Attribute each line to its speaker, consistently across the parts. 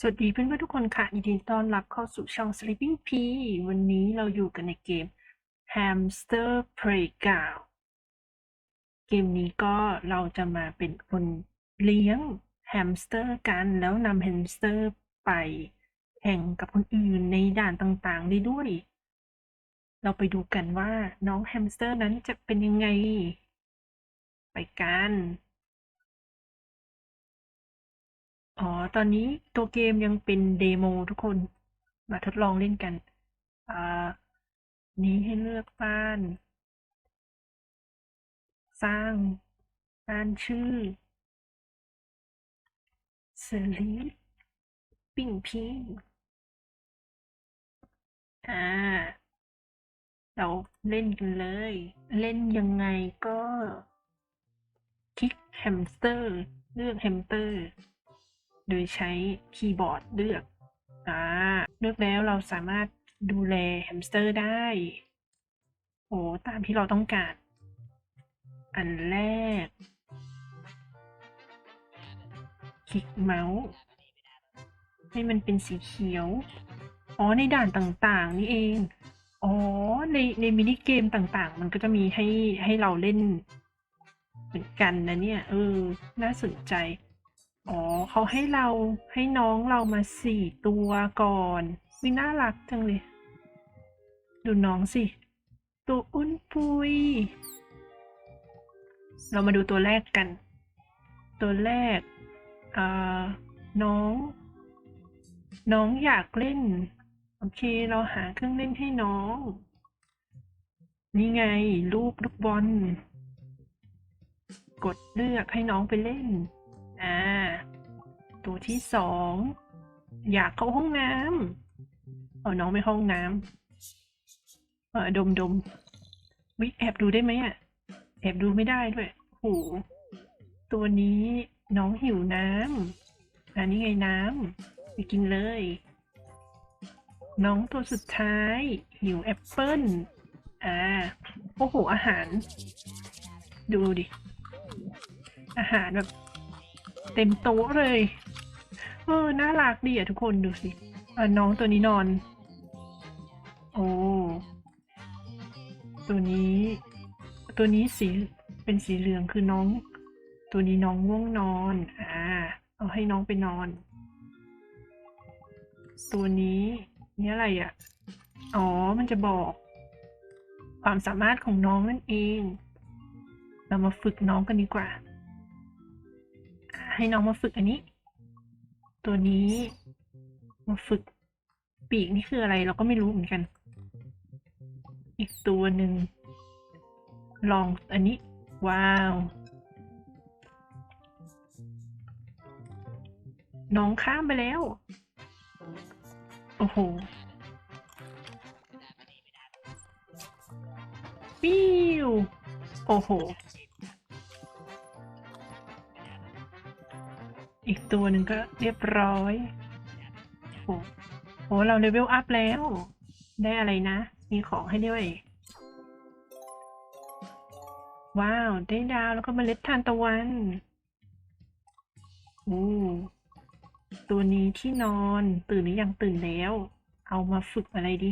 Speaker 1: สวัสดีเพื่อนๆทุกคนค่ะยินดีต้อนรับเข้าสู่ช่อง Sleeping P วันนี้เราอยู่กันในเกม Hamster Playground เกมนี้ก็เราจะมาเป็นคนเลี้ยงแฮมสเตอร์กัน แล้วนำแฮมสเตอร์ไปแข่งกับคนอื่นในด่านต่างๆ ได้ด้วย เราไปดูกันว่าน้องแฮมสเตอร์นั้นจะเป็นยังไง ไปกัน อ๋อ ตอนนี้ตัวเกมยังเป็นเดโมทุกคนมาทดลองเล่นกัน อ่า นี้ให้เลือกบ้าน สร้างบ้านชื่อสลีปปิ้งพิงอ่า เราเล่นกันเลย เล่นยังไงก็ คลิกแฮมสเตอร์ เลือกแฮมสเตอร์ โดยใช้คีย์บอร์ดเลือกอ่าเลือกแล้วเราสามารถดูแลแฮมสเตอร์ได้โอ้ตามที่เราต้องการ อันแรก คลิกเมาส์ให้มันเป็นสีเขียว อ๋อ ในด่านต่างๆ นี่เอง อ๋อ ในในมินิเกมต่างๆ มันก็จะมีให้ให้เราเล่น เหมือนกันนะเนี่ย เออ น่าสนใจ อ๋อเขาให้เราให้น้องเรามาสี่ตัวก่อนวิน่ารักจังเลย ดูน้องสิ ตัวอุ้นปุย เรามาดูตัวแรกกัน ตัวแรกอ่าน้อง น้องอยากเล่น โอเค เราหาเครื่องเล่นให้น้อง นี่ไงรูปลูกบอล กดเลือกให้น้องไปเล่น อ่า ตัวที่สอง อยากเข้าห้องน้ำเอาน้องไปห้องน้ำเออดมดมวิแอบดูได้ไหมอะ แอบดูไม่ได้ด้วยโหตัวนี้น้องหิวน้ำอันนี้ไงน้ำไปกินเลย น้องตัวสุดท้าย หิวแอปเปิ้ลอ่าโอ้โหอาหาร ดูดิ อาหารแบบ เต็มโต๊ะเลย เออ น่ารักดีอะทุกคนดูสิอะน้องตัวนี้นอน โอ้ ตัวนี้ ตัวนี้สีเป็นสีเหลืองคือน้อง ตัวนี้น้องง่วงนอน อ่า เอาให้น้องไปนอน ตัวนี้นี่อะไรอะ อ๋อ มันจะบอก ความสามารถของน้องนั่นเอง เรามาฝึกน้องกันดีกว่า ให้น้องมาฝึกอันนี้ ตัวนี้มาฝึกปีกนี่คืออะไรเราก็ไม่รู้เหมือนกัน อีกตัวหนึ่งลองอันนี้ ว้าว น้องข้ามไปแล้ว โอ้โหปิ้วโอ้โห ตัวหนึ่งก็เรียบร้อย โอ้โห เราเลเวลอัพแล้ว ได้อะไรนะ มีของให้ด้วย ว้าว ได้ดาวแล้วก็เมล็ดทานตะวันโอ้ตัวนี้ที่นอนตื่นหรือยังตื่นแล้ว เอามาฝึกอะไรดี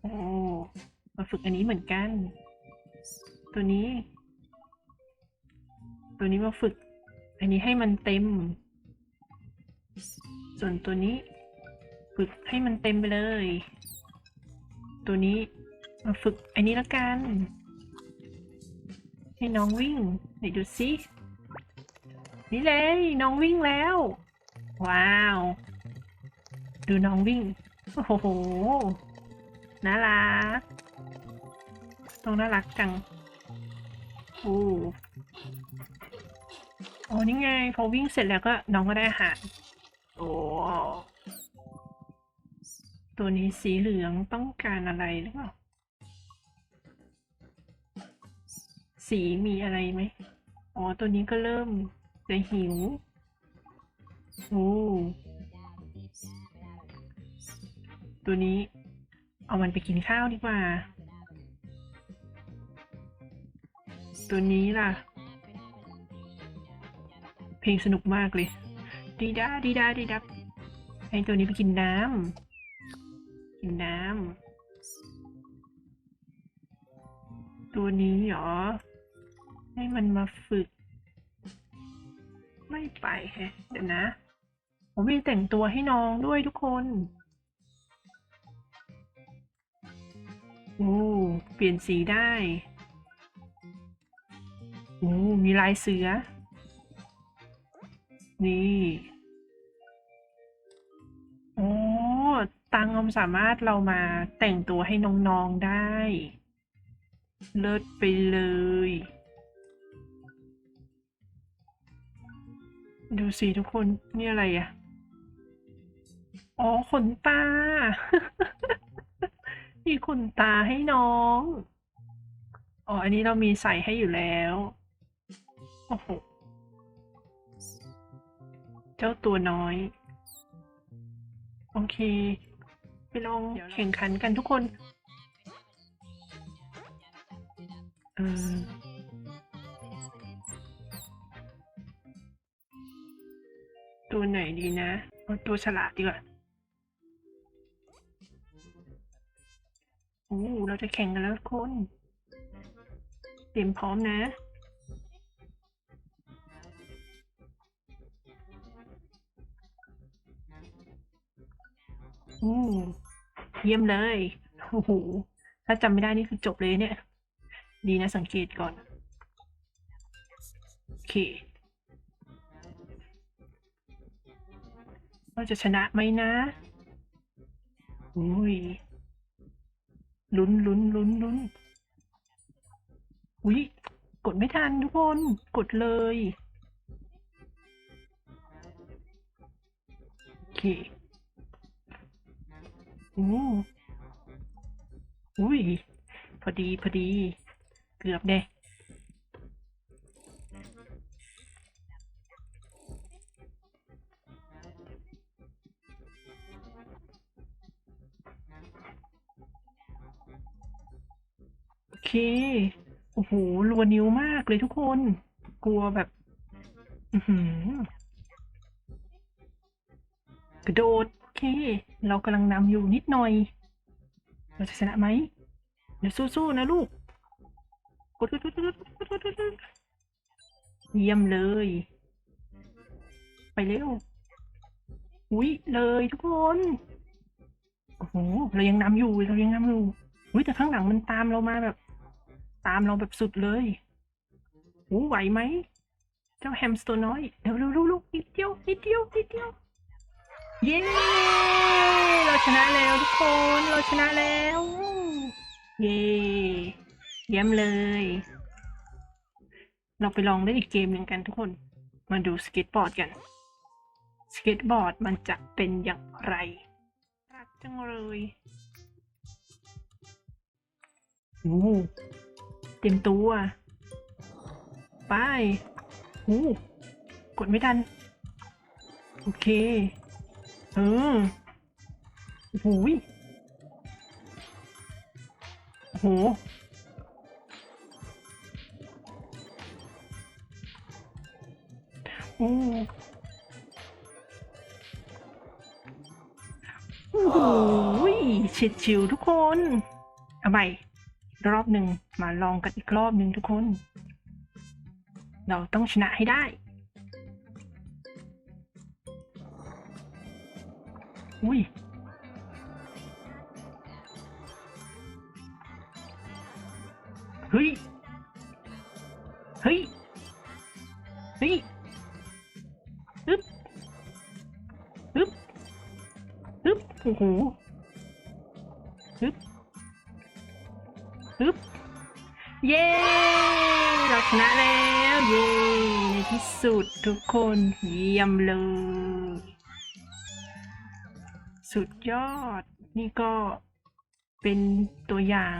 Speaker 1: โอ้มาฝึกอันนี้เหมือนกัน ตัวนี้ ตัวนี้มาฝึก อันนี้ให้มันเต็ม ส่วนตัวนี้ ฝึกให้มันเต็มไปเลย ตัวนี้มาฝึกอันนี้ละกัน ให้น้องวิ่งไหนดูสิ นี่เลยน้องวิ่งแล้ว ว้าว ดูน้องวิ่ง โอ้โห น่ารัก ต้องน่ารักจัง โอ้ โอ้นี่ไง พอวิ่งเสร็จแล้วก็น้องก็ได้อาหารโอ้ตัวนี้สีเหลืองต้องการอะไรหรือเปล่า สีมีอะไรไหมอ๋อ ตัวนี้ก็เริ่มจะหิว โอ้ ตัวนี้ เอามันไปกินข้าวดีกว่า ตัวนี้ล่ะ เพลงสนุกมากเลย ดีดาดีดาดีดับให้ตัวนี้ไปกินน้ำกินน้ำตัวนี้เหรอ ให้มันมาฝึก ไม่ไปแฮะเดี๋ยวนะ ผมมีแต่งตัวให้น้องด้วยทุกคนโอ้เปลี่ยนสีได้โอ้มีลายเสือ นี่โอ้ตังอมสามารถเรามาแต่งตัวให้น้องๆได้ เลิศไปเลย ดูสิทุกคน นี่อะไรอะ อ๋อขนตา มีขนตาให้น้อง อ๋อ อันนี้เรามีใส่ให้อยู่แล้ว โอ้โห เจ้าตัวน้อย โอเค ไปลองแข่งขันกันทุกคนเออตัวไหนดีนะเอาตัวฉลาดดีกว่าโอ้เราจะแข่งกันแล้วทุกคน เตรียมพร้อมนะ อืมเยี่ยมเลย โอ้โห ถ้าจำไม่ได้นี่คือจบเลยเนี่ย ดีนะสังเกตก่อน โอเค เราจะชนะไหมนะอุ้ย ลุ้นลุ้นลุ้นลุ้นอุ้ย กดไม่ทันทุกคน กดเลย โอเคโอ้อุ้ย พอดี พอดี เกือบเด้โอเค โอ้โห รัวนิ้วมากเลยทุกคน กลัวแบบ อืกระโดด เค เรากำลังนำอยู่นิดหน่อย เราจะชนะไหม เดี๋ยวสู้ๆนะลูกกดเยี่ยมเลย ไปเร็วอุ้ยเลยทุกคนโอ้โหเรายังนำอยู่เรายังนำอยู่อุ้ยแต่ข้างหลังมันตามเรามาแบบ ตามเราแบบสุดเลยโอ้ไหวไหม เจ้าแฮมสเตอร์น้อยเดี๋ยวลูกลูกนิดเดียวอีกเดียวอีกเดียว เย้ เราชนะแล้วทุกคน เราชนะแล้ว เย้เยี่ยมเลย เราไปลองเล่นอีกเกมหนึ่งกันทุกคน มาดูสเก็ตบอร์ดกัน สเก็ตบอร์ดมันจะเป็นอย่างไรรักจังเลยโอ้เต็มตัว ไปโอ้กดไม่ทัน โอเค ออโอ้โหยอ้โหโอ้โอ้โหยเฉียดชิวทุกคนเอาใหม่รอบหนึ่งมาลองกันอีกรอบหนึ่งทุกคน เราต้องชนะให้ได้ อุ้ยเฮ้ย เฮ้ย เฮ้ยฮึบฮึบฮึบโอ้โหฮึบฮึบเย้ เราชนะแล้ว เย้ในที่สุดทุกคนเยี่ยมเลย สุดยอด นี่ก็เป็นตัวอย่าง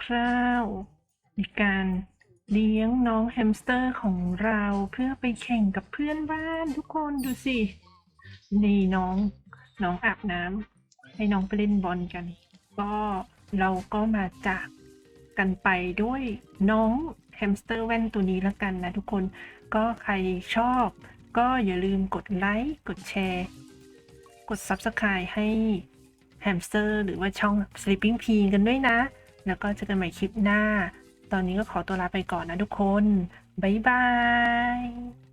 Speaker 1: คร่าวๆในการเลี้ยงน้องแฮมสเตอร์ของเราเพื่อไปแข่งกับเพื่อนบ้านทุกคนดูสิ นี่น้องน้องอาบน้ำให้น้องไปเล่นบอลกัน ก็เราก็มาจากกันไปด้วยน้องแฮมสเตอร์แว่นตัวนี้แล้วกันนะทุกคน ก็ใครชอบก็อย่าลืมกดไลค์ กดแชร์ กด Subscribe ให้แฮมสเตอร์หรือว่าช่อง Sleeping p e a กันด้วยนะ แล้วก็เจอกันใหม่คลิปหน้า ตอนนี้ก็ขอตัวลาไปก่อนนะทุกคน บ๊ายบาย